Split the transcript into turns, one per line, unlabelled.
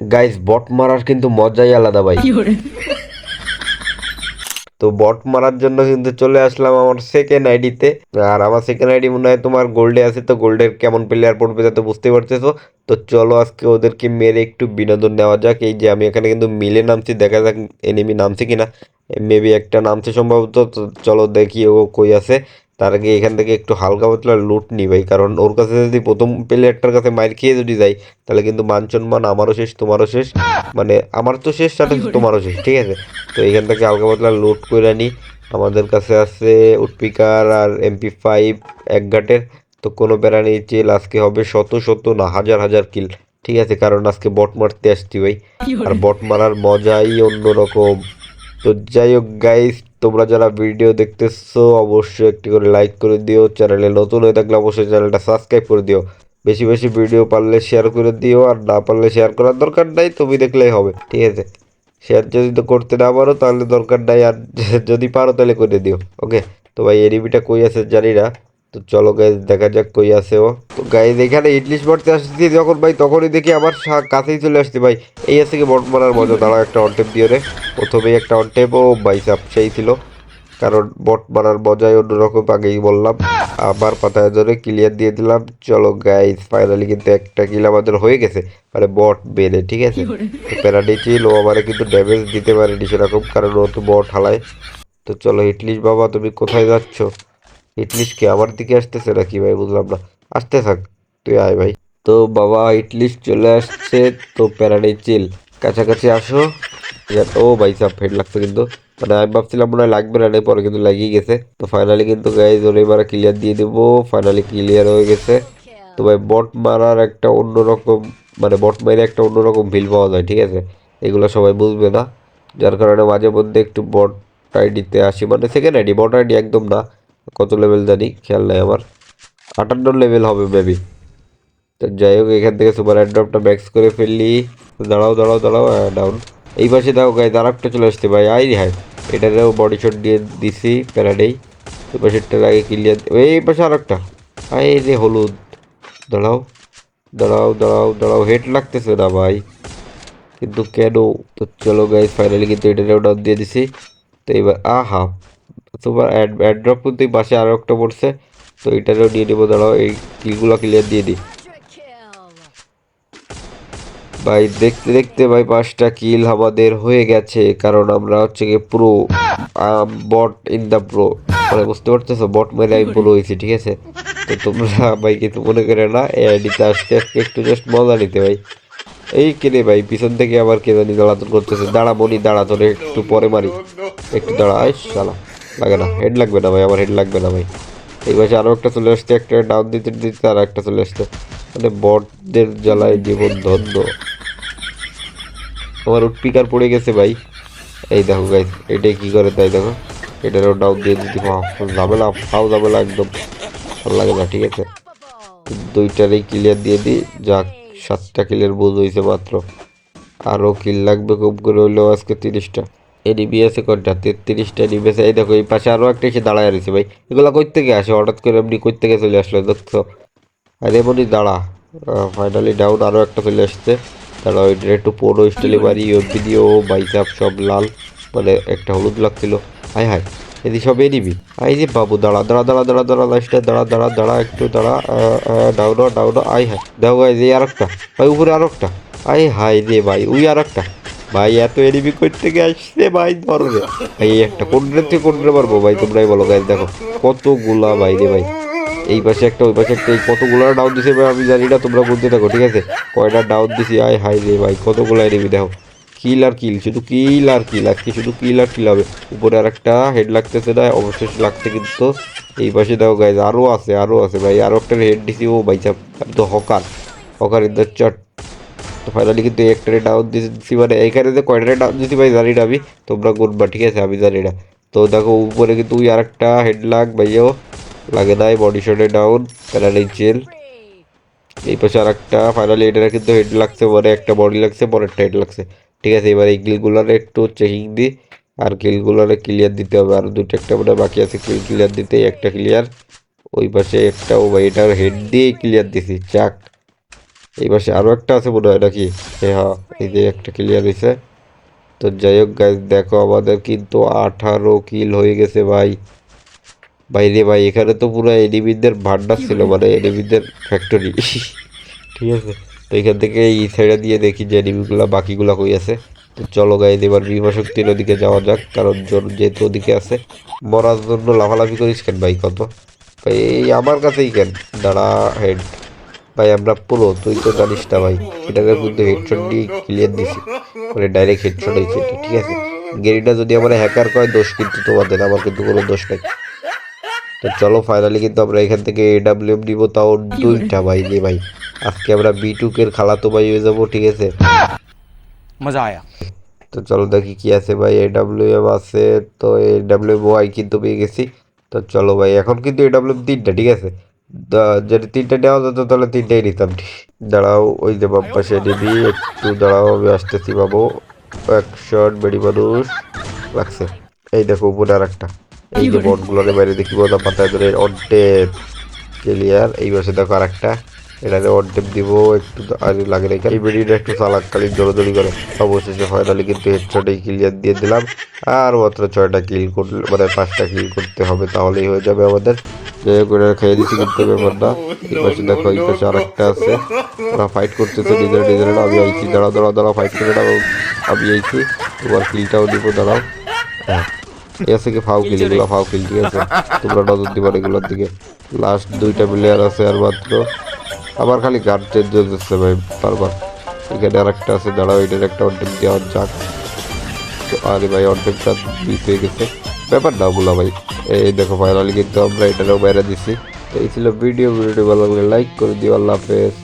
Guys বট মারার কিন্তু মজাই আলাদা ভাই। তো বট মারার জন্য কিন্তু চলে আসলাম আমার সেকেন্ড আইডিতে আর আমার সেকেন্ড আইডি মনে হয় তোমার গোল্ডে আছে তো গোল্ডের কেমন প্লেয়ার পড়বে যাতে বুঝতে পারতেছো। তো চলো আজকে ওদেরকে মেরে একটু বিনোদন নেওয়া যাক। এই যে আমি এখানে কিন্তু মিলে নামছি দেখা যাক এনিমি নামছে কিনা। মেবি একটা নামছে সম্ভবত তো চলো দেখি ও কই আছে। তার আগে এখান থেকে একটু হালকা পাতলা লুট নি ভাই কারণ ওর কাছে যদি প্রথম প্লেয়ারটার কাছে মাইর খেয়ে যদি যাই তাহলে কিন্তু মান সম্মান আমারও শেষ তোমারও শেষ। মানে আমার তো শেষ সাথে তোমারও শেষ ঠিক আছে? তো এখান থেকে হালকা পাতলা লুট করে নিই আমাদের কাছে আছে উটপিকার আর এমপি ফাইভ এক ঘাটের। তো কোনো প্যারা নেই চেল আজকে হবে শত শত না হাজার হাজার কিল ঠিক আছে? কারণ আজকে বট মারতে আসছি ভাই। আর বট মারার মজাই অন্যরকম। তো যাই হোক গাইস তোমরা যারা ভিডিও দেখতেছো, অবশ্যই একটি করে লাইক করে দিও। চ্যানেলে নতুন হয়ে থাকলে অবশ্যই চ্যানেলটা সাবস্ক্রাইব করে দিও। বেশি বেশি ভিডিও পারলে শেয়ার করে দিও, আর না পারলে শেয়ার করার দরকার নাই, তুমি দেখলেই হবে, ঠিক আছে? শেয়ার যদি তো করতে না পারো, তাহলে দরকার নাই, আর যদি পারো তাহলে করে দিও ওকে তো ভাই এরিবিটা কই আছে জানি না। তো চলো গাইজ দেখা যাক কই আছে ও। তো গাইজ এখানে ইডলিশ মারতে আসছি যখন ভাই তখনই দেখি আমার সা- কাছেই চলে আসছে ভাই। এই আছে কি বট মারার মজা দাঁড়াও একটা অনটেপ দিয়ে রে। প্রথমেই একটা অনটেপ ও বাইসাপ সেই ছিল। কারণ বট মারার মজাই অন্যরকম আগেই বললাম। আবার পাতায় ধরে ক্লিয়ার দিয়ে দিলাম। চলো গাইজ ফাইনালি কিন্তু একটা কিল আমাদের হয়ে গেছে। মানে বট বেড়ে ঠিক আছে? তো প্যারাডি ছিল ও আমারে কিন্তু ড্যামেজ দিতে পারেনি সেরকম কারণ ও তো বট হালায়। তো চলো ইটলিশ বাবা তুমি কোথায় যাচ্ছ? ইটলিশ কি আমার দিকে আসতেছে নাকি ভাই? বুঝলাম না। আসতে থাক তুই আয় ভাই। তো বাবা ইটলিশ চলে আসছে তো প্যারাডি চিল। কাছাকাছি আসো। ও ভাই সাব হেড লাগছে কিন্তু। মানে আমি ভাবছিলাম মনে হয় লাগবে না না, পরে কিন্তু লাগিয়ে গেছে। তো ফাইনালি কিন্তু গাইজ ওর এবার ক্লিয়ার দিয়ে দেবো। ফাইনালি ক্লিয়ার হয়ে গেছে। তো ভাই বট মারার একটা অন্যরকম মানে বট মারে একটা অন্যরকম ভিল পাওয়া যায় ঠিক আছে? এগুলো সবাই বুঝবে না। যার কারণে মাঝে মধ্যে একটু বট আইডিতে আসি। মানে সেকেন্ড আইডি বট আইডি একদম না। কত লেভেল জানি, খেয়াল নাই আমার। আটান্ন লেভেল হবে মেবি তো যাই হোক, এখান থেকে সুপার অ্যাড্রপটা ম্যাক্স করে ফেললি। দাঁড়াও দাঁড়াও দাঁড়াও ডাউন এই পাশে দেখো গাই আর একটা চলে আসছে ভাই। আই হাই এটাতেও বডি শট দিয়ে দিছি প্যারাডেই ওই পাশেরটার আগে ক্লিয়ার এই পাশে আর একটা আই রে হলুদ। দাঁড়াও দাঁড়াও দাঁড়াও দাঁড়াও। হেড লাগতেছে না ভাই। কিন্তু কেন? তো চলো গাইজ ফাইনালি কিন্তু এটাতেও ডাউন দিয়ে দিছি। তো এবার, আহা অ্যাড অ্যাড্রপ কিন্তু পাশে আরও একটা পড়ছে। তো এটারও নিয়ে নেব দাঁড়াও, এই কিলগুলো ক্লিয়ার দিয়ে দিই। ভাই, দেখতে দেখতে ভাই, পাঁচটা কিল আমাদের হয়ে গেছে, কারণ আমরা হচ্ছে গিয়ে pro bot in the pro মানে বুঝতে পারতেছো বট মেরে আমি প্রো হয়েছি, ঠিক আছে? তো তোমরা ভাই কিন্তু মনে করে না এই আইডিতে আসতে আসতে একটু জাস্ট মজা নিতে ভাই। এই কেনে ভাই, পিছন থেকে আবার কে জানি জ্বালাতন করতেছে। দাঁড়া মনি, দাঁড়া একটু পরে মারি। একটু দাঁড়া, আয়, শালা। লাগে না হেড লাগবে না ভাই, আমার হেড লাগবে না ভাই। এই পাশে আরও একটা চলে আসছে, একটা ডাউন দিতে দিতে আর একটা চলে আসছে। মানে বটদের জ্বালায় জীবন ধন্য। আমার উটপিকার পড়ে গেছে ভাই। এই দেখো গাইস এটাই কি করে তাই দেখো। এটারও ডাউন দিয়ে দিতে ঝামেলা, ফাও যাবে না একদম। ভালো লাগে না, ঠিক আছে? দুইটারই ক্লিয়ার দিয়ে দিই, যাক, সাতটা কিলের বোঝ হয়েছে মাত্র। আরও কিল লাগবে খুব করে হইলেও আজকে তিরিশটা। এনিবি আছে কয়টা তেত্রিশটা এনিবি আছে এই দেখো, এই পাশে আরও একটা এসে দাঁড়ায় রয়েছে ভাই। এগুলো কই থেকে আসে? হঠাৎ করে এমনি কই থেকে চলে আসলো, দেখছ? আর এমনই দাঁড়া। ফাইনালি ডাউন আরও একটা চলে আসছে। দাঁড়া ওইটা একটু পুরো স্টাইলে মারি ভিডিও বাইচাপ সব লাল। মানে একটা হলুদ লাগছিল। হাই হাই এদি সব নিবি আই যে বাবু, দাঁড়া দাঁড়া দাঁড়া দাঁড়া দাঁড়া লাস্টে দাঁড়া দাঁড়া দাঁড়া, একটু দাঁড়া ডাউন ডাউন আই, হাই। দেখো গাই যে আর একটা ভাই, উপরে আর একটা আই, হাই রে ভাই, ওই আর একটা ভাই, এত এনিমি কই থেকে আসছে ভাই ধরো রে ভাই একটা কোন থেকে কোন পারব ভাই, তোমরাই বলো গাইজ দেখো। কতগুলা, ভাই রে ভাই। এই পাশে একটা, ওই পাশে একটা, এই কতগুলো ডাউন দিছে ভাই, আমি জানি না, তোমরা বুঝতে থাকো, ঠিক আছে? কয়টা ডাউন দিছি? আয় হাই রে ভাই, কতগুলো এনিমি দেখো। কিল আর কিল শুধু কিল আর কিল আজকে শুধু কিল আর কিল হবে। উপরে আর একটা হেড লাগতেছে না, অবশেষ লাগছে কিন্তু। এই পাশে দেখো গাইজ আরও আছে আরও আছে ভাই আরও একটা হেড দিছি, ও ভাই আমি তো হকার। হকার ইন দ্য চট তো ফাইনালি কিন্তু এই একটারে ডাউন দিয়েছি মানে এইখানে যে কয়টারে ডাউন দিয়েছি ভাই জানি না আমি তোমরা করবা ঠিক আছে আমি জানি না তো দেখো উপরে কিন্তু ওই আর একটা হেড লাগ ভাইও লাগে নাই বডি শটে ডাউন প্যারালি জেল এই পাশে আর একটা ফাইনালি এটারে কিন্তু হেড লাগছে পরে একটা বডি লাগছে পরে একটা হেড লাগছে ঠিক আছে এবার এই কিলগুলারে একটু চেকিং দিই আর কিলগুলারে ক্লিয়ার দিতে হবে আর দুটো একটা মানে বাকি আছে কিল ক্লিয়ার দিতে এই একটা ক্লিয়ার ওই পাশে একটা ও ভাই এটার হেড দিয়ে ক্লিয়ার দিছি চাক এই পাশে আরও একটা আছে মনে হয় নাকি হ্যাঁ হ্যাঁ এই যে একটা ক্লিয়ার হয়েছে তো যাই হোক গাইজ দেখো আমাদের কিন্তু আঠারো কিল হয়ে গেছে ভাই। ভাই রে ভাই এখানে তো পুরো এনিমিদের ভান্ডার ছিল মানে এনিমিদের ফ্যাক্টরি ঠিক আছে। তো এখান থেকে এই সাইডে দিয়ে দেখি যে এনিমিগুলো বাকিগুলো কই আছে। তো চলো গাইজ এবার বিমা শক্তির ওদিকে যাওয়া যাক কারণ জন- যেহেতু ওদিকে আছে মরার জন্য লাফালাফি করিস কেন ভাই? কত? ভাই এই আমার কাছেই কেন? দাঁড়া হেড ভাই আমরা পুরো তুই তো জানিস না ভাই। এটাকে কিন্তু হেডশট দিয়ে ক্লিয়ার দিছি। মানে ডাইরেক্ট হেডশট হয়েছে এটা ঠিক আছে? গেরিটা যদি আমার হ্যাকার কয় দোষ কিন্তু তোমাদের আমার কিন্তু কোনো দোষ নেই। তো চলো ফাইনালি কিন্তু আমরা এখান থেকে এ এডাব্লিউএম নিব তাও দুইটা ভাই যে ভাই। আজকে আমরা বি টুকের খালাতো ভাই হয়ে যাব ঠিক আছে?
মজা আয়া।
তো চলো দেখি কি আছে ভাই এডাব্লিউএম আছে তো এ এডাব্লিউএম ওয়াই কিন্তু পেয়ে গেছি। তো চলো ভাই এখন কিন্তু এ এডাব্লিউএম তিনটা ঠিক আছে? যদি তিনটা নেওয়া যেত তাহলে তিনটাই নিতাম। দাঁড়াও ওই যে বাম পাশে নিবি একটু দাঁড়াও আমি আসতেছি বাবু। এক শট বেড়ি মানুষ লাগছে। এই দেখো উপরে আর একটা এই যে বটগুলোর বাইরে দেখি বোঝা পাতায় ধরে অড্ডেপ ক্লিয়ার এই পাশে দেখো আর একটা এটাতে অড্ডেপ দিব একটু আর লাগে রেখে এই বেডিটা একটু চালাককালীন দৌড়দৌড়ি করে। অবশেষে ফাইনালি কিন্তু হেডশটে ক্লিয়ার দিয়ে দিলাম। আর মাত্র ছয়টা কিল করলে মানে পাঁচটা কিল করতে হবে তাহলেই হয়ে যাবে আমাদের। যাই হোক ওটা খেয়ে দিচ্ছি কিন্তু ব্যাপার এই পাশে দেখো এই পাশে আর একটা আছে। ওরা ফাইট করতেছে আমি আইছি দাঁড়াও দাঁড়াও দাঁড়াও ফাইট করে দাঁড়াও। আমি আইছি তোমার কিলটাও দিব দাঁড়াও। হ্যাঁ। আছে কি ফাউ কিল এগুলো ফাউ কিল ঠিক আছে? তোমরা নজর দিবার এগুলোর দিকে। লাস্ট দুইটা প্লেয়ার আছে আর মাত্র। আবার খালি গান চেঞ্জ যাচ্ছে ভাই বারবার। এখানে আর একটা আছে দাঁড়াও এটার একটা অর্ধেক দেওয়ার যাক। আরে ভাই অর্ধেকটা মিস হয়ে গেছে। ব্যাপার না ওগুলো ভাই এই দেখো ফাইনালি কিন্তু আমরা এটারও বাইরে দিছি। এই ছিল ভিডিও ভিডিওটি ভালো লাগলে লাইক করে দিও, আল্লাহ হাফেজ।